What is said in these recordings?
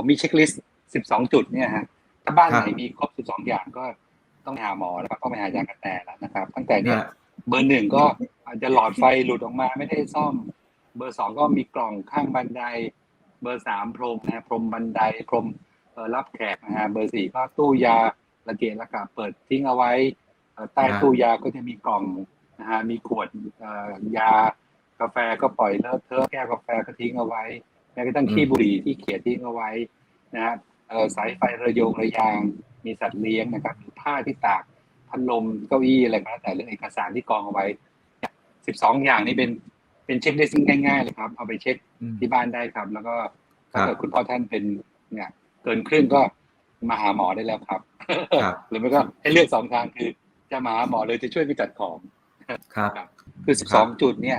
ผมมีเช็คลิสต์12จุดเนี่ยฮะถ้าบ้านครัไหบนมีครบ12อย่างก็ต้องไปหาหมอแล้วก็ต้องไปหายากันแตแล้วนะครับ ตั้งแต่เนี่ยฮะเบอร์หนึ่งก็อาจจะหลอดไฟหลุดออกมาไม่ได้ซ่อม เบอร์สองก็มีกล่องข้างบันได เบอร์สามพรมนะฮะพรมบันไดพรมเอ่อรับแขกนะฮะเบอร์สี่ก็ตู้ยาระเกะระกะเปิดทิ้งเอาไว้เอ่อใต้ฮะตู้ยาก็จะมีกล่องนะฮะมีขวดเอ่อยากาแฟก็ปล่อยเลอะเทอะแก้วกาแฟก็ทิ้งเอาไว้แม้กระทั่งขี้บุหรี่ที่เขียทิ้งเอาไว้นะฮะเอ่อสายไฟระโยงระยาง มีสัตว์เลี้ยงนะครับหรือผ้าที่ตากพัดลมเก้าอี้อะไรก็แล้วแต่เรื่องเอกสารที่กองเอาไว้12อย่างนี้เป็นเป็นเช็คลิสต์ง่ายๆเลยครับ เอาไปเช็คอืมที่บ้านได้ครับ แล้วก็ครัถ้าบเกิดคุณพ่อท่านเป็นเนี่ยเกินครึ่งก็มาหาหมอได้แล้วครับครับ หรือไม่ก็ให้เลือกสองทางคือ จะมาหาหมอเลยจะช่วยไปจัดของครับ คือครับ12จุดเนี่ย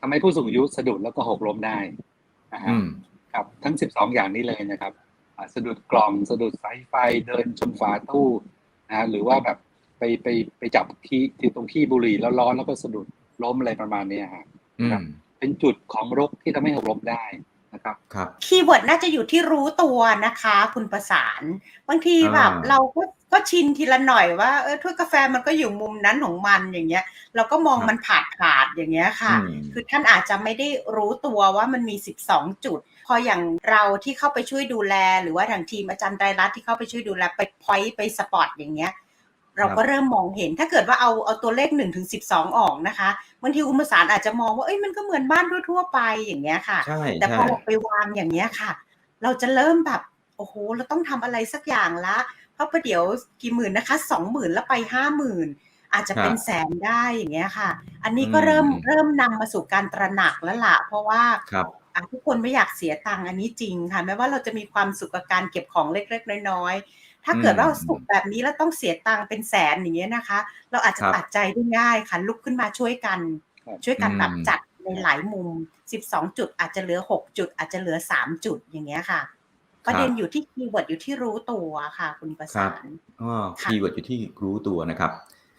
ทำให้ผู้สูงอายุสะดุดแล้วก็หกล้มได้นะฮะอืม ครับทั้ง 12 อย่างนี้เลยนะครับอ่าสะดุดกล่องสะดุดสายไฟเดินชนฝาตู้นะฮะหรือว่าแบบไปไปไปจับที่ที่ตรงขี้บุหรี่แล้วร้อนแล้วก็สะดุดล้มอะไรประมาณเนี้ยฮะอืครัมบเป็นจุดของรกที่ทำให้หกล้มได้นะ ครับครับคีย์เวิร์ดน่าจะอยู่ที่รู้ตัวนะคะ คุณประสาน บางทีแบบอ่าเราก็ก็ชินทีละหน่อยว่าเออถ้วยกาแฟมันก็อยู่มุมนั้นของมันอย่างเงี้ย เราก็มองครับมันผาดผาดๆอย่างเงี้ยค่ะอืมคือท่านอาจจะไม่ได้รู้ตัวว่ามันมี 12 จุด พออย่างเราที่เข้าไปช่วยดูแล หรือว่าทางทีมอาจารย์ไตรรัตน์ที่เข้าไปช่วยดูแลไปพอยต์ไปสปอตอย่างเงี้ย เราก็เริ่มมองเห็น ถ้าเกิดว่าเอาเอาตัวเลข1นถึงสิออกนะคะบางทีคุณประสานอาจจะมองว่าเอ้ยมันก็เหมือนบ้านทั่วๆไปอย่างเงี้ยค่ะใช่แต่พใช่อไปวางอย่างเงี้ยค่ะ เราจะเริ่มแบบโอ้โหเราต้องทำอะไรสักอย่างละ เพราะประเดี๋ยวกี่หมื่นนะคะสองหมื่นแล้วไปห้าหมื่นอาจจะเป็นครับแสนได้อย่างเงี้ยค่ะ อันนี้ก็อืมเริ่มเริ่มนำมาสู่การตระหนักแล้วล่ะเพราะว่าครับอะทุกคนไม่อยากเสียตังค์อันนี้จริงค่ะแม้ว่าเราจะมีความสุขกับการเก็บของเล็กๆ น้อยๆ ถ้าเกิดว่าอืมสุขแบบนี้แล้วต้องเสียตังค์เป็นแสนอย่างเงี้ยนะคะ เราอาจจะครับตัดใจได้ง่ายค่ะลุกขึ้นมาช่วยกันครับช่วยกันแบบอืมจัดในหลายมุม 12 จุดอาจจะเหลือ 6 จุด อาจจะเหลือ 3 จุดอย่างเงี้ยค่ะ ประเด็นอยู่ที่คีย์เวิร์ดอยู่ที่รู้ตัวค่ะ คุณประครัสาบนอ๋อค่ะคีย์เวิร์ดอยู่ที่รู้ตัวนะครับ